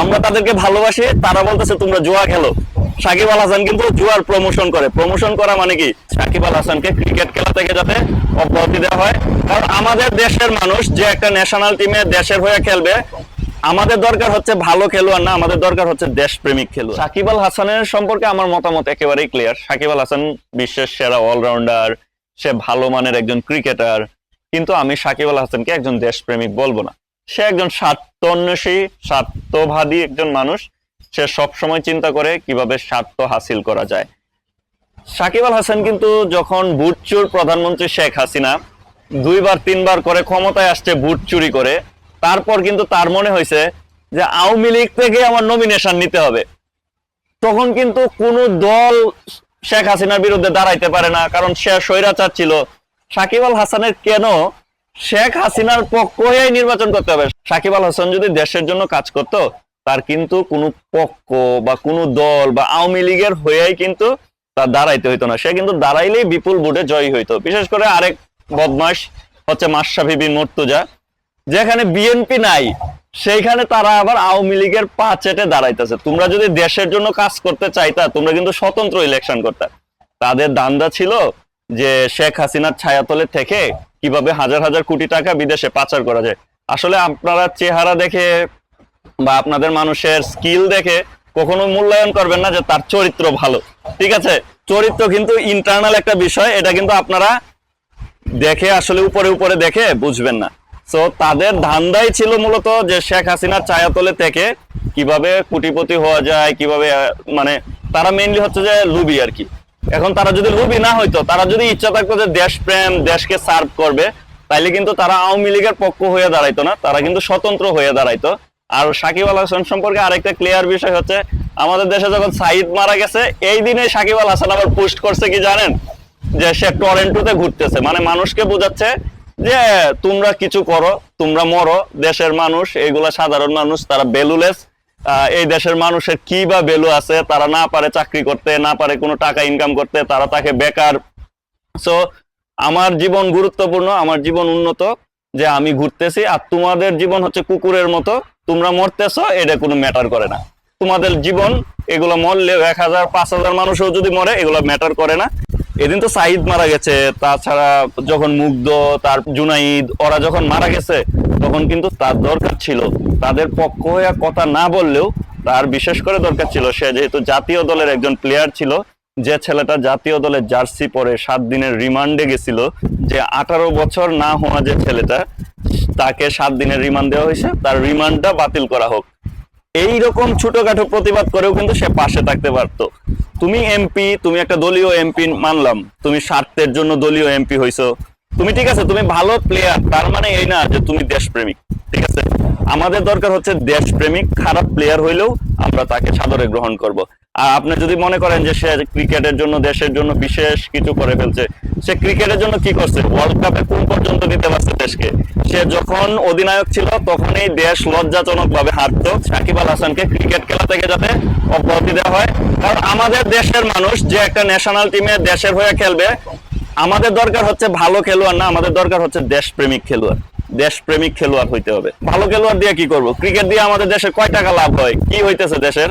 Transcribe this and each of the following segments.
আমরা তাদেরকে ভালোবাসি, তারা বলতেছে, তোমরা জুয়া খেলো। সাকিব আল হাসান কিন্তু জুয়ার প্রমোশন করে। প্রমোশন করা মানে কি? সাকিব আল হাসানকে ক্রিকেট খেলা থেকে যাতে অব্যাহতি দেওয়া হয়। কারণ আমাদের দেশের মানুষ যে একটা ন্যাশনাল টিমে দেশের হয়ে খেলবে, আমাদের দরকার হচ্ছে ভালো খেলোয়াড় না, আমাদের দরকার হচ্ছে দেশপ্রেমিক খেলোয়াড়। সাকিব আল হাসানের সম্পর্কে আমার মতামত একেবারেই ক্লিয়ার সাকিব আল হাসান বিশ্বের সেরা অলরাউন্ডার সে ভালো মানের একজন ক্রিকেটার কিন্তু আমি সাকিব আল হাসানকে একজন দেশপ্রেমিক বলব না। সে একজন স্বার্থন্বেষী, স্বার্থবাদী একজন মানুষ। সে সব সময় চিন্তা করে কীভাবে স্বার্থ হাসিল করা যায়। সাকিব আল হাসান কিন্তু যখন বুট প্রধানমন্ত্রী শেখ হাসিনা দুইবার, তিনবার করে ক্ষমতায় আসছে বুট চুরি করে, তারপর কিন্তু তার মনে হয়েছে যে আওয়ামী লীগ থেকে আমার নমিনেশন নিতে হবে। তখন কিন্তু কোনো দল শেখ হাসিনার বিরুদ্ধে দাঁড়াইতে পারে না, কারণ সে স্বৈরাচার ছিল। সাকিব আল হাসানের কেন শেখ হাসিনার পক্ষ হয়েই নির্বাচন করতে হবে। সাকিব আল হাসান যদি দেশের জন্য কাজ করত, তার কিন্তু কোনো পক্ষ বা কোনো দল বা আওয়ামী লীগের হয়েই কিন্তু তার দাঁড়াইতে হইতো না। সে কিন্তু দাঁড়াইলেই বিপুল ভোটে জয়ী হইতো। বিশেষ করে আরেক বদমাস হচ্ছে মাশরাফি বিন মর্তুজা, যেখানে বিএনপি নাই, সেইখানে তারা আবার আওয়ামী লীগের পা চেটে দাঁড়াইতেছে। তোমরা যদি দেশের জন্য কাজ করতে চাইতা, তোমরা কিন্তু স্বতন্ত্র ইলেকশন করতে। তাদের দান্দা ছিল যে শেখ হাসিনার ছায়াতলে থেকে কীভাবে হাজার হাজার কোটি টাকা বিদেশে পাচার করা যায়। আসলে আপনারা চেহারা দেখে বা আপনাদের মানুষের স্কিল দেখে কখনো মূল্যায়ন করবেন না যে তার চরিত্র ভালো। ঠিক আছে? চরিত্র কিন্তু ইন্টারনাল একটা বিষয়, এটা কিন্তু আপনারা দেখে আসলে উপরে উপরে দেখে বুঝবেন না। সো তাদের ধান্দাই ছিল মূলত যে শেখ হাসিনার ছায়াতলে থেকে কীভাবে কোটিপতি হওয়া যায়, কীভাবে মানে তারা মেইনলি হচ্ছে যে লুবি আর কি। এখন তারা যদি লুবি না হইতো, তারা যদি ইচ্ছা থাকতো যে দেশপ্রেম দেশকে সার্ভ করবে, তাইলে কিন্তু তারা আওয়ামী লীগের পক্ষ হয়ে দাঁড়াইতো না, তারা কিন্তু স্বতন্ত্র হয়ে দাঁড়াইতো। আর সাকিব আল হাসান সম্পর্কে আরেকটা ক্লিয়ার বিষয় হচ্ছে, আমাদের দেশে যখন সাইদ মারা গেছে, এই দিনে সাকিব আল হাসান আবার পোস্ট করছে কি জানেন? যে সে টরেন্টোতে ঘুরতেছে মানে মানুষকে বোঝাচ্ছে যে তোমরা কিছু করো, তোমরা মরো, দেশের মানুষ এইগুলা সাধারণ মানুষ, তারা বেলুলেস এই দেশের মানুষের কি বা ভ্যালু আছে? তারা না পারে চাকরি করতে, না পারে কোনো টাকা ইনকাম করতে, তারা তাকে বেকার। সো আমার জীবন গুরুত্বপূর্ণ, আমার জীবন উন্নত, যে আমি ঘুরতেছি আর তোমাদের জীবন হচ্ছে কুকুরের মতো। তোমরা মরতেছো, এটা কোনো ম্যাটার করে না। তোমাদের জীবন, এগুলো মরলে এক হাজার, পাঁচ হাজার মানুষও যদি মরে, এগুলো ম্যাটার করে না। এদিন তো সাইদ মারা গেছে, তাছাড়া যখন মুগ্ধ, তার জুনাইদ, ওরা যখন মারা গেছে, তখন কিন্তু তার দরকার ছিল। তাদের পক্ষ হয়ে কথা না বললেও তার বিশেষ করে দরকার ছিল, সে যেহেতু জাতীয় দলের একজন প্লেয়ার ছিল, যে ছেলেটা জাতীয় দলের জার্সি পরে সাত দিনের রিমান্ডে গেছিল, যে আঠারো বছর না হওয়া যে ছেলেটা, তাকে সাত দিনের রিমান্ড দেওয়া হয়েছে, তার রিমান্ডটা বাতিল করা হোক। এই রকম ছোটখাটো প্রতিবাদ করেও কিন্তু সে পাশে থাকতে পারতো। তুমি এমপি তুমি একটা দলীয় এমপি মানলাম, তুমি স্বার্থের জন্য দলীয় এমপি হইছো। তুমি ঠিক আছে, তুমি ভালো প্লেয়ার তার মানে এই না যে তুমি দেশপ্রেমিক, ঠিক আছে? আমাদের দরকার হচ্ছে দেশপ্রেমিক, খারাপ প্লেয়ার হইলেও আমরা তাকে সাদরে গ্রহণ করব। আর আপনি যদি মনে করেন যে সে ক্রিকেটের জন্য, দেশের জন্য বিশেষ কিছু করে ফেলছে, সে ক্রিকেটের জন্য কি করছে? ওয়ার্ল্ড কাপে কোন পর্যন্ত দিতে পারছে দেশকে? সে যখন অধিনায়ক ছিল, তখনই দেশ লজ্জাজনক ভাবে হারতো। সাকিব আল হাসানকে ক্রিকেট খেলা থেকে যাতে অব্যাহতি দেওয়া হয়। কারণ আমাদের দেশের মানুষ যে একটা ন্যাশনাল টিমে দেশের হয়ে খেলবে, আমাদের দরকার হচ্ছে ভালো খেলোয়াড় না, আমাদের দরকার হচ্ছে দেশপ্রেমিক খেলোয়াড়। দেশপ্রেমিক খেলোয়াড় হইতে হবে। ভালো খেলোয়াড় দিয়ে কি করব? ক্রিকেট দিয়ে আমাদের দেশে কয় টাকা লাভ হয়? কি হইতেছে দেশের?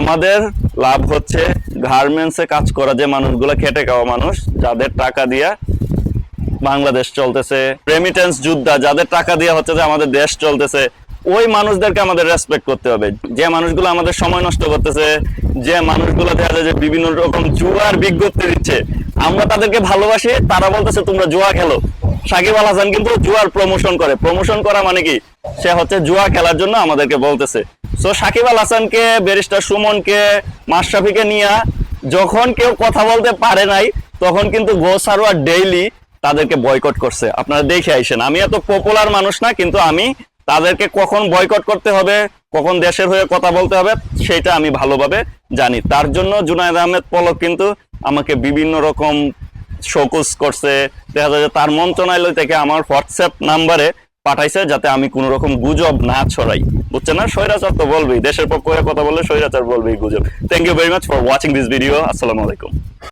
আমাদের লাভ হচ্ছে গার্মেন্টসে কাজ করা যে মানুষগুলো খেটে খাওয়া মানুষ, যাদের টাকা দিয়া বাংলাদেশ চলতেছে। রেমিটেন্স যোদ্ধা, যাদের টাকা দিয়ে হচ্ছে যে আমাদের দেশ চলতেছে, ওই মানুষদেরকে আমাদের রেসপেক্ট করতে হবে। যে মানুষগুলো আমাদের সময় নষ্ট করতেছে, যে মানুষগুলো দেখা যায় যে বিভিন্ন রকম জুয়ার বিজ্ঞপ্তি দিচ্ছে, আমরা তাদেরকে ভালোবাসি, তারা বলতেছে, তোমরা জুয়া খেলো। সাকিব আল হাসান কিন্তু জুয়ার প্রমোশন করে। প্রমোশন করা মানে কি? সে হচ্ছে জুয়া খেলার জন্য আমাদেরকে বলতেছে। সো সাকিব আল হাসানকে ব্যারিস্টার সুমনকে, মাশরাফিকে নিয়ে যখন কেউ কথা বলতে পারে নাই, তখন কিন্তু গো সারোয়ার ডেইলি তাদেরকে বয়কট করছে। আপনারা দেখে আইসেন। আমি এত পপুলার মানুষ না, কিন্তু আমি তাদেরকে কখন বয়কট করতে হবে, কখন দেশের হয়ে কথা বলতে হবে, সেটা আমি ভালোভাবে জানি। তার জন্য জুনায়দ আহমেদ পলক কিন্তু আমাকে বিভিন্ন রকম শোকস করছে, দেখা যায় যে তার মন্ত্রণালয় থেকে আমার হোয়াটসঅ্যাপ নাম্বারে পাঠাইছে যাতে আমি কোনো রকম গুজব না ছড়াই। বুঝছেন না? স্বৈরাচার তো বলবেই, দেশের পক্ষ কথা বললে স্বৈরাচার বলবেই গুজব। Thank you very much for watching this video আসসালামু আলাইকুম।